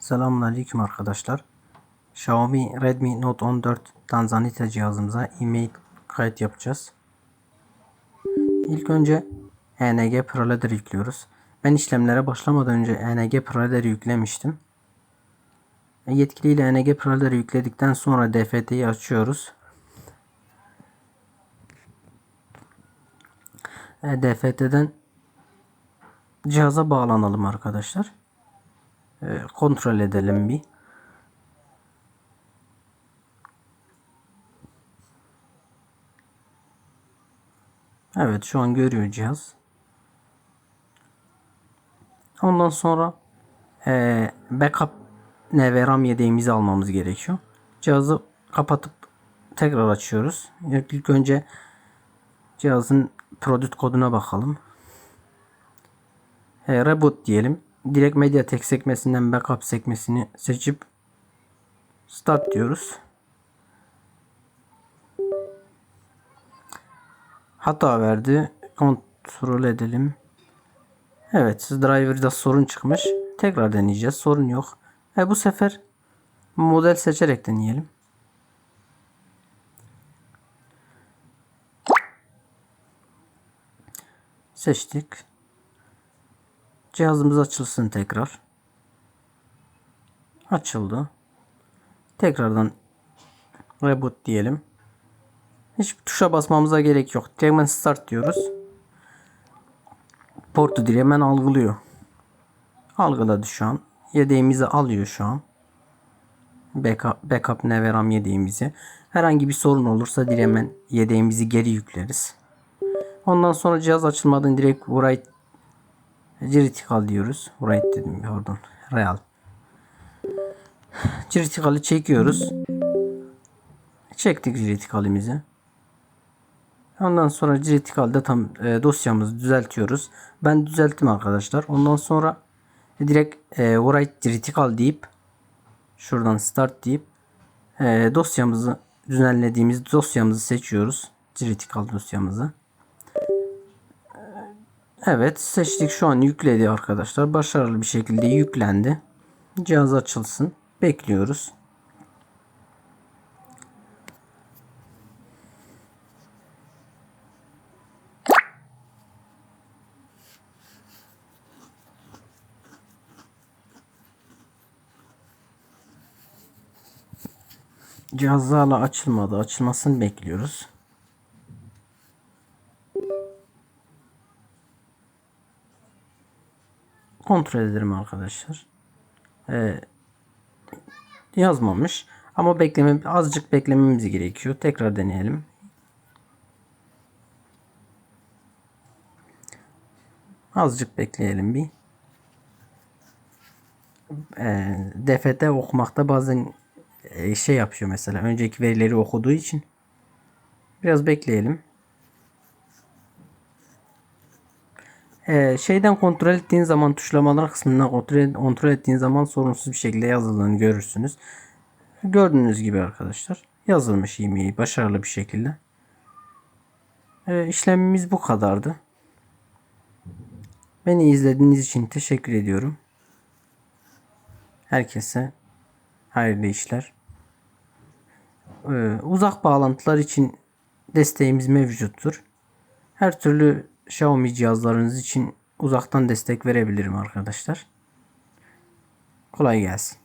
Selamünaleyküm arkadaşlar. Xiaomi Redmi Note 14 Tanzanite cihazımıza e-mail kayıt yapacağız. İlk önce ENG Preloader yüklüyoruz. Ben işlemlere başlamadan önce ENG Preloader yüklemiştim. Yetkiliyle ENG Preloader yükledikten sonra DFT'yi açıyoruz. E, DFT'den cihaza bağlanalım arkadaşlar. E, kontrol edelim bir. Evet şu an görüyor cihaz. Ondan sonra e, backup NVRAM yedeğimizi almamız gerekiyor. Cihazı kapatıp tekrar açıyoruz. İlk önce cihazın product koduna bakalım. E, reboot diyelim. Direkt Mediatek sekmesinden backup sekmesini seçip start diyoruz. Hata verdi. Kontrol edelim. Evet, driver'da sorun çıkmış. Tekrar deneyeceğiz. Sorun yok. E bu sefer model seçerek deneyelim. Seçtik. Cihazımız açılsın tekrar. Açıldı. Tekrardan reboot diyelim. Hiç tuşa basmamıza gerek yok. Hemen start diyoruz. Portu direkt hemen algılıyor. Algıladı şu an. Yedeğimizi alıyor şu an. Backup, backup neveram yedeğimizi. Herhangi bir sorun olursa direkt hemen yedeğimizi geri yükleriz. Ondan sonra cihaz açılmadan direkt write critical diyoruz. Write dedim pardon. Real. Critical'ı çekiyoruz. Çektik critical'imizi. Ondan sonra critical'da tam e, dosyamızı düzeltiyoruz. Ben düzelttim arkadaşlar. Ondan sonra direkt e, write critical deyip şuradan start deyip e, dosyamızı düzenlediğimiz dosyamızı seçiyoruz. Critical dosyamızı. Evet seçtik şu an yükledi arkadaşlar. Başarılı bir şekilde yüklendi. Cihaz açılsın. Bekliyoruz. Cihaz açılmadı. Açılmasını bekliyoruz. Kontrol edelim arkadaşlar. Ee, yazmamış. Ama bekleme, azıcık beklememiz gerekiyor. Tekrar deneyelim. Azıcık bekleyelim bir. E, DFT okumakta bazen e, şey yapıyor mesela. Önceki verileri okuduğu için. Biraz bekleyelim. Ee, şeyden kontrol ettiğin zaman tuşlamalar kısmından kontrol, kontrol ettiğin zaman sorunsuz bir şekilde yazıldığını görürsünüz. Gördüğünüz gibi arkadaşlar yazılmış e-mail başarılı bir şekilde. Ee, işlemimiz bu kadardı. Beni izlediğiniz için teşekkür ediyorum. Herkese hayırlı işler. Ee, uzak bağlantılar için desteğimiz mevcuttur. Her türlü Xiaomi cihazlarınız için uzaktan destek verebilirim arkadaşlar. Kolay gelsin.